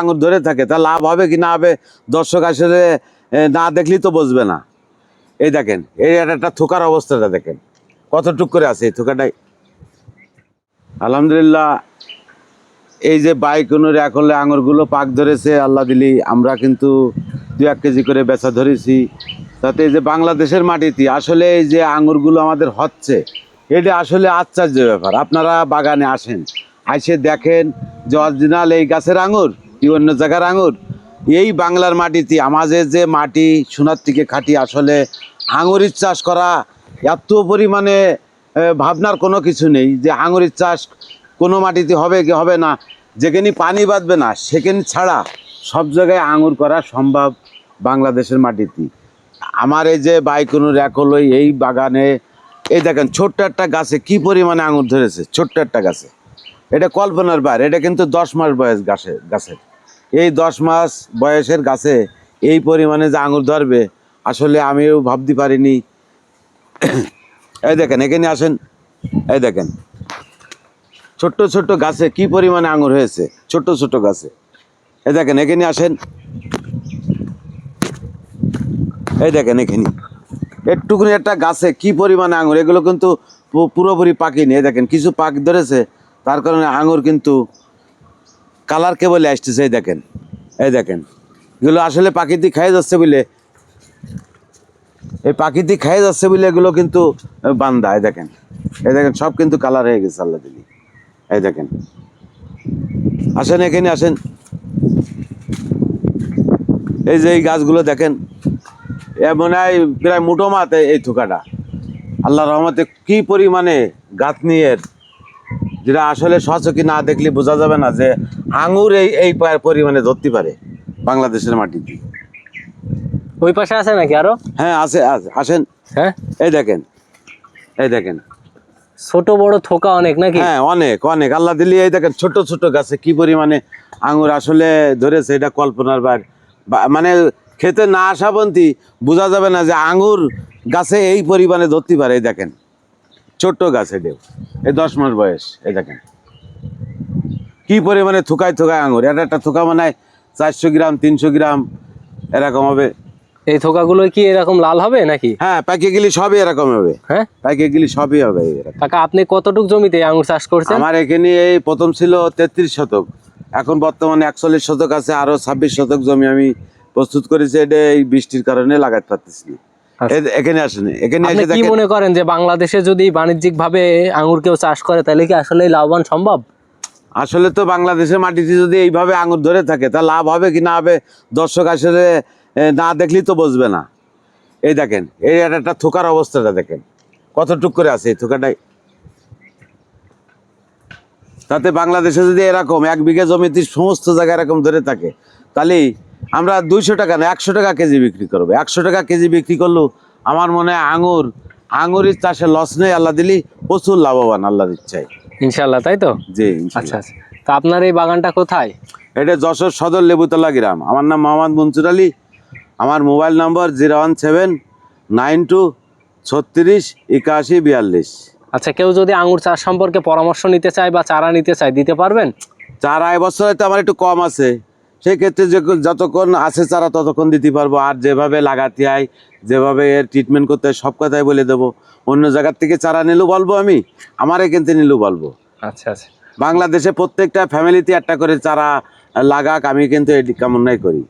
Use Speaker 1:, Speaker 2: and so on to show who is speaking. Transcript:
Speaker 1: আঙুর ধরে থাকে, তা লাভ হবে কি না হবে দর্শক আসলে না দেখলেই তো বুঝবে না। এই দেখেন, এই একটা থোকার অবস্থাটা দেখেন। কতটুক করে আছে এই থোকাটাই? আলহামদুলিল্লাহ, এই যে বাইক অনুর এখন আঙুরগুলো পাক ধরেছে, আল্লাহ দিলি, আমরা কিন্তু দু এক কেজি করে বেচা ধরেছি। তাতে এই যে বাংলাদেশের মাটিতে আসলে এই যে আঙুরগুলো আমাদের হচ্ছে, এটা আসলে আশ্চর্য ব্যাপার। আপনারা বাগানে আসেন, আইসে দেখেন যে অরিজিনাল এই গাছের আঙুর। কি অন্য জায়গার আঙুর। এই বাংলার মাটিতে, আমাদের যে মাটি সোনার থেকে খাটি, আসলে আঙুরের চাষ করা এত পরিমাণে ভাবনার কোনো কিছু নেই যে আঙুরের চাষ কোনো মাটিতে হবে কি হবে না। যেখানে পানি বাঁধবে না, সেখানে ছাড়া সব জায়গায় আঙুর করা সম্ভব বাংলাদেশের মাটিতে। আমার এই যে বাইকুনুর একলই এই বাগানে, এই দেখেন ছোট্ট একটা গাছে কি পরিমাণে আঙুর ধরেছে, ছোট্ট একটা গাছে। এটা কল্পনার বাইরে এটা কিন্তু দশ মাস বয়স গাছে, গাছের। এই দশ মাস বয়সের গাছে এই পরিমাণে যে আঙুর ধরবে, আসলে আমিও ভাবতে পারিনি। এই দেখেন, এখানে আসেন। এই দেখেন, ছোট্ট ছোট্ট গাছে কি পরিমাণে আঙুর হয়েছে? ছোট্ট ছোট্ট গাছে। এই দেখেন, এখানে আসেন। এই দেখেন, এখানে। একটুকুনি একটা গাছে কি পরিমাণে আঙুর, এগুলো কিন্তু পুরোপুরি পাকিনি। এই দেখেন, কিছু পাক ধরেছে, তার কারণে আঙুর কিন্তু কালার কেবলে আসতেছে, এই দেখেন এই দেখেন। এগুলো আসলে প্রাকৃতিক খাই যাচ্ছে বলে, এই প্রাকৃতিক খাই যাচ্ছে বলে এগুলো কিন্তু বান্দা, এই দেখেন। এই দেখেন, সব কিন্তু কালার হয়ে গেছে আল্লাহ দিলি। এই দেখেন। আসেন এখানে, আসেন। এই যে এই গাছগুলো দেখেন, এ মনে হয় প্রায় মাত এই- থোকাটা। আল্লাহ রহমতে কি পরিমাণে গাছ নিয়ে যেটা আসলে সচকি না দেখলে বোঝা যাবে না যে আঙুর এই এই পরিমাণে ধরতে পারে বাংলাদেশের মাটিতে।
Speaker 2: ওই পাশে আছে নাকি আরও?
Speaker 1: হ্যাঁ আছে আছে, আসেন।
Speaker 2: হ্যাঁ?
Speaker 1: এই দেখেন এই দেখেন।
Speaker 2: ছোট বড় থোকা অনেক নাকি?
Speaker 1: হ্যাঁ অনেক অনেক। আল্লাহ দিলি এই দেখেন ছোট ছোট গাছে কি পরিমাণে আঙুর আসলে ধরেছে এটা কল্পনার বার। বা- মানে খেতে না আসা বোঝা যাবে না যে আঙুর গাছে এই পরিমাণে ধরতে পারে এই দেখেন। ছোট্ট গাছ এটাও এই দশ মাস বয়স এই দেখেন। কি পরিমাণে থুকায় থুকায় আঙুর। এটা একটা থুকা মানে চারশো গ্রাম তিনশো গ্রাম এরকম হবে।
Speaker 2: এই থোকাগুলো কি এরকম লাল হবে নাকি?
Speaker 1: হ্যাঁ প্যাকে গেলে সবই এরকম হবে।
Speaker 2: হ্যাঁ?
Speaker 1: প্যাকে গেলে সবই হবে
Speaker 2: কাকা আপনি কতটুক জমিতে এই আঙ্গুর চাষ করছেন?
Speaker 1: আমার এখানে এই প্রথম ছিল তেত্রিশ শতক। এখন বর্তমানে একচল্লিশ শতক আছে আরও ছাব্বিশ শতক জমি আমি প্রস্তুত করেছি এটা এই বৃষ্টির কারণে লাগাতে পারতেছি না।
Speaker 2: আচ্ছা।
Speaker 1: এখানে আসেন এখানে এসে
Speaker 2: কি মনে করেন যে বাংলাদেশে যদি বাণিজ্যিক ভাবে আঙ্গুর কেউ চাষ করে তাহলে কি আসলে লাভবান সম্ভব?
Speaker 1: আসলে তো বাংলাদেশের মাটিতে যদি এইভাবে আঙুর ধরে থাকে তা লাভ হবে কি না হবে দর্শক আসলে না দেখলেই তো বুঝবে না। এই দেখেন এই একটা- একটা থোকার অবস্থাটা দেখেন। কতটুক করে আছে এই থোকাটাই? তাতে বাংলাদেশে যদি এরকম এক বিঘা জমিতে সমস্ত জায়গায় এরকম ধরে থাকে তাহলে আমরা দুইশো টাকা না একশো টাকা কেজি বিক্রি করব। একশো টাকা কেজি বিক্রি করলেও আমার মনে হয় আঙুর আঙুরের চাষে লস নেই আল্লাহ দিলি প্রচুর লাভবান আল্লাহর ইচ্ছায়।
Speaker 2: ইনশাল্লাহ তাই তো?
Speaker 1: জি
Speaker 2: আচ্ছা আচ্ছা। তো আপনার এই বাগানটা কোথায়?
Speaker 1: এটা যশোর সদর লেবুতলা গ্রাম। আমার নাম মোহাম্মদ মনসুর আলী। আমার mobile number zero one seven nine two ছত্রিশ একাশি বিয়াল্লিশ।
Speaker 2: আচ্ছা কেউ যদি আঙুর চাষ সম্পর্কে পরামর্শ নিতে চায় বা চারা নিতে চায় দিতে পারবেন?
Speaker 1: চারা আয় বছরে তো আমার একটু কম আছে। সেই ক্ষেত্রে যে যতক্ষণ আছে চারা ততক্ষণ দিতে পারব। আর যেভাবে লাগাতে হয় যেভাবে এর ট্রিটমেন্ট করতে হয় সব কথাই বলে দেবো। অন্য জায়গার থেকে চারা নিলেও বলব আমি আমার এখান থেকে নিলেও বলব।
Speaker 2: আচ্ছা আচ্ছা।
Speaker 1: বাংলাদেশে প্রত্যেকটা ফ্যামিলিতে একটা করে চারা লাগাক আমি কিন্তু এটি কামনাই করি।